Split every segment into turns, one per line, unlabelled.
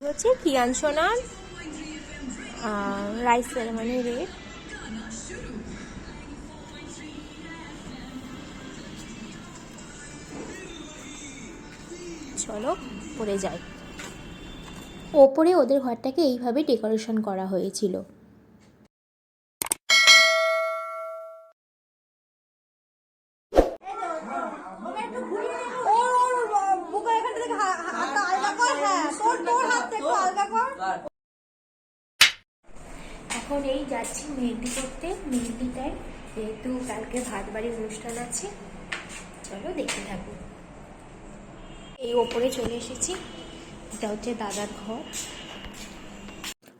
হচ্ছে কিয়ান সোনার rice ceremony rate চলো পরে যাই। ওপরে ওদের ঘরটাকে এইভাবে ডেকোরেশন করা হয়েছিল
ওর ওর বুকের এখান থেকে হা- হা- হাতটা আলগা কর হ্যাঁ তোর তোর হাতটা একটু আলগা কর
এখন এই যাচ্ছি মেহেন্দি করতে। মেহেন্দি টাইম যেহেতু কালকে ভাত বাড়ির অনুষ্ঠান আছে। চলো দেখতে থাকো। এই ওপরে চলে এসেছি। এটা হচ্ছে দাদার ঘর।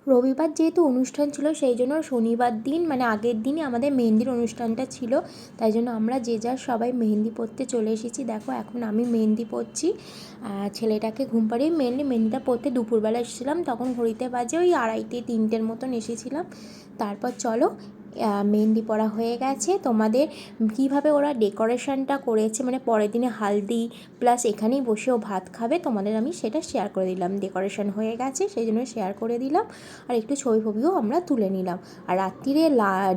রবিবার যেহেতু অনুষ্ঠান ছিল, সেই জন্য শনিবার দিন মানে আগের দিনই আমাদের মেহেন্দির অনুষ্ঠানটা ছিল। তাই জন্য আমরা যে যার সবাই মেহেন্দি পরতে চলে এসেছি। দেখো, এখন আমি মেহেন্দি পরছি। ছেলেটাকে ঘুম পাড়িয়ে মেনলি মেহেন্দিটা পরতে দুপুরবেলা এসেছিলাম। তখন ঘড়িতে বাজে ওই আড়াইটে, তিনটের মতন এসেছিলাম। তারপর চলো মেহেন্দি পরা হয়ে গেছে। তোমাদের কীভাবে ওরা ডেকোরেশনটা করেছে মানে পরের দিনে হালদি প্লাস এখানেই বসেও ভাত খাবে, তোমাদের আমি সেটা শেয়ার করে দিলাম। ডেকোরেশন হয়ে গেছে, সেই জন্য শেয়ার করে দিলাম। আর একটু ছবি ফবিও আমরা তুলে নিলাম। আর রাত্রিরে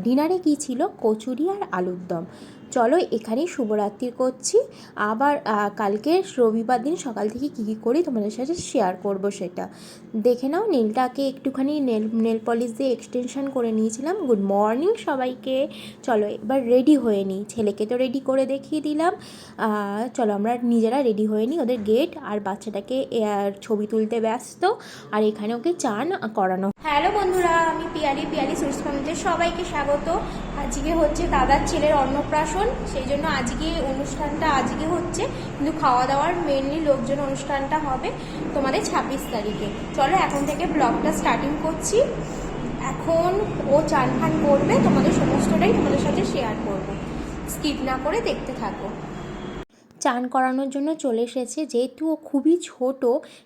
ডিনারে কী ছিল? কচুরি আর আলুর দম। চলো এখানেই শুভরাত্রি করছি। আবার কালকে রবিবার দিন সকাল থেকে কী কী করি তোমাদের সাথে শেয়ার করব সেটা। দেখে নাও নীলটাকে একটুখানি নেল নেল পলিশ দিয়ে এক্সটেনশন করে নিয়েছিলাম। গুড মর্নিং সবাইকে। চলো এবার রেডি হয়ে নিই। ছেলেকে তো রেডি করে দেখিয়ে দিলাম। চলো আমরা নিজেরা রেডি হয়ে নিই ওদের গেট আর বাচ্চাটাকে ছবি তুলতে ব্যস্ত। আর এখানে ওকে চান করানো। হ্যালো বন্ধুরা, আমি পিয়ারি পিয়ারি সুইটস সবাইকে স্বাগত। আজকে হচ্ছে দাদার ছেলের অন্নপ্রাশন। সেই জন্য আজকে অনুষ্ঠানটা আজকে হচ্ছে, কিন্তু খাওয়া দাওয়ার মেনলি লোকজন অনুষ্ঠানটা হবে তোমাদের ছাব্বিশ তারিখে। চলো এখন থেকে ব্লগটা স্টার্টিং করছি। এখন ও চান ফান করবে, তোমাদের সমস্তটাই তোমাদের সাথে শেয়ার করব। স্কিপ না করে দেখতে থাকো। চান করানোর জন্য চলে এসেছে, যেহেতু ও খুবই ছোট,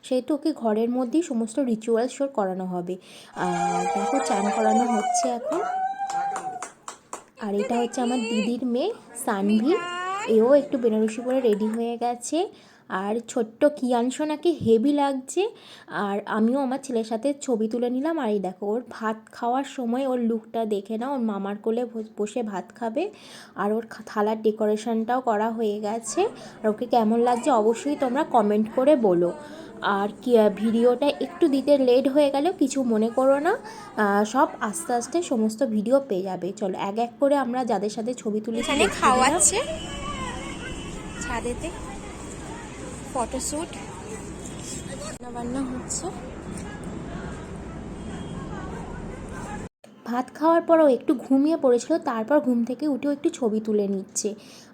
সেহেতু ওকে ঘরের মধ্যেই সমস্ত রিচুয়াল শোর করানো হবে। দেখো চান করানো হচ্ছে এখন। আর এটা হচ্ছে আমার দিদির মেয়ে সানভি। এও একটু বেনারসি পরে রেডি হয়ে গেছে। আর ছোট্ট কিয়ানসোনাকে হেভি লাগছে। আর আমিও আমার ছেলের সাথে ছবি তুলে নিলাম। আর এই দেখো ওর ভাত খাওয়ার সময় ওর লুকটা দেখে না ওর মামার কোলে বসে ভাত খাবে। আর ওর থালার ডেকোরেশনটাও করা হয়ে গেছে। আর ওকে কেমন লাগছে অবশ্যই তোমরা কমেন্ট করে বলো। আর কি ভিডিওটা একটু দিতে লেট হয়ে গেলেও কিছু মনে করো না। সব আস্তে আস্তে সমস্ত ভিডিও পেয়ে যাবে। চলো এক এক করে আমরা যাদের সাথে ছবি তুলি
খাওয়াচ্ছে। ছাদেতে। ফটোশ্যুট
বান্না হচ্ছে। ভাত খাওয়ার পরও একটু ঘুমিয়ে পড়েছিল, তারপর ঘুম থেকে উঠেও একটু ছবি তুলে নিচ্ছে।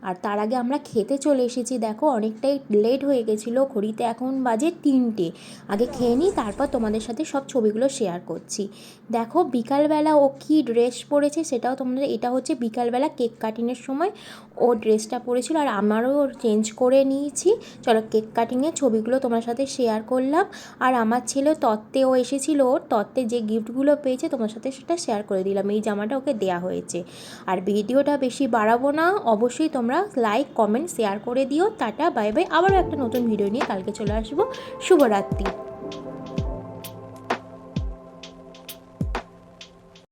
আর তার আগে আমরা খেতে চলে এসেছি, দেখো অনেকটাই লেট হয়ে গেছিল, ঘড়িতে এখন বাজে তিনটে। আগে খেয়ে নিই, তারপর তোমাদের সাথে সব ছবিগুলো শেয়ার করছি। দেখো বিকালবেলা ও কী ড্রেস পরেছে সেটাও তোমাদের, এটা হচ্ছে বিকালবেলা কেক কাটিংয়ের সময় ও ড্রেসটা পরেছিল, আর আমারও চেঞ্জ করে নিয়েছি। চলো কেক কাটিংয়ের ছবিগুলো তোমার সাথে শেয়ার করলাম। আর আমার ছেলে তত্ত্বেও এসেছিল, ওর তত্ত্বে যে গিফটগুলো পেয়েছে তোমার সাথে সেটা শেয়ার করে দিলাম। এই জামাটা ওকে দেয়া হয়েছে। আর ভিডিওটা বেশি বাড়াবো না। অবশ্যই তোমরা লাইক কমেন্ট শেয়ার করে দিও। টাটা বাই বাই আবারও একটা নতুন ভিডিও নিয়ে কালকে চলে আসব। শুভরাত্রি।